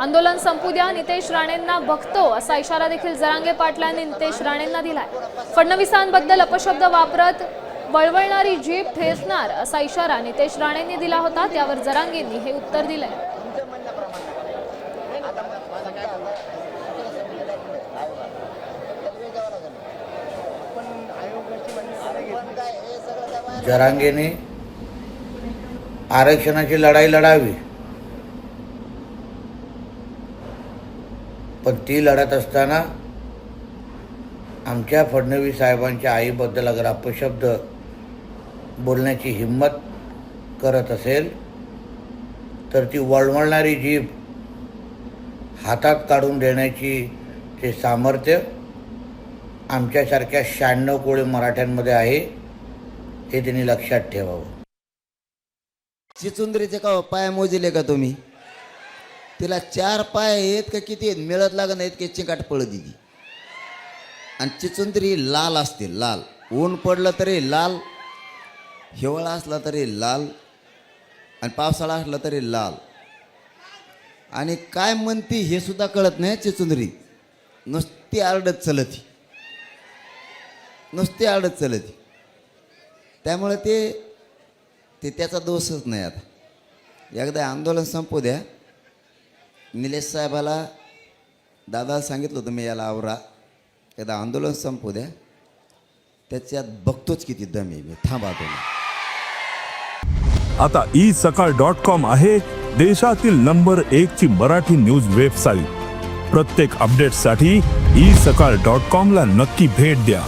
आंदोलन संपू द्या नितेश राणेंना बघतो असा इशारा देखील जरांगे पाटलांनी नितेश राणेंना दिलाय. फडणवीसांबद्दल अपशब्द वापरत वळवळणारी जीप ठेचणार असा इशारा नितेश राणेंनी दिला होता त्यावर जरांगेंनी हे उत्तर दिलंय. जरांगेने आरक्षणाची लढाई लढावी. पण ती लढत असताना आमच्या फडणवीस साहेबांच्या आईबद्दल अगर अपशब्द बोलण्याची हिंमत करत असेल तर ती वळवळणारी जीभ हातात काढून देण्याची ते सामर्थ्य आमच्यासारख्या शहाण्णव कोळी मराठ्यांमध्ये आहे हे त्यांनी लक्षात ठेवावं. चिचुंदरीचे का हो, पाय का तुम्ही? तिला चार पाय आहेत का किती आहेत? मिळत लागत नाहीत की चिकाट पळ दिली आणि चिचुंदरी लाल असते लाल. ऊन पडलं तरी लाल हिवाळा असला तरी लाल आणि पावसाळा असला तरी लाल. आणि काय म्हणती हे सुद्धा कळत नाही चिचुंदरी. नुसती आरडत चलती. नुसती आरडत चलती. त्यामुळे ते ते त्याचा दोषच नाही आता. एकदा आंदोलन संपू द्या. निलेश साहेबाला दादा सांगितलं होतं मी याला आवरा. एकदा आंदोलन संपू द्या. त्याच्यात बघतोच किती दम आहे मी. थांबा तुम्ही आता ई सकाळ डॉट कॉम आहे देशातील नंबर एक ची मराठी न्यूज वेबसाईट. प्रत्येक अपडेटसाठी ई सकाळ डॉट कॉम ला नक्की भेट द्या.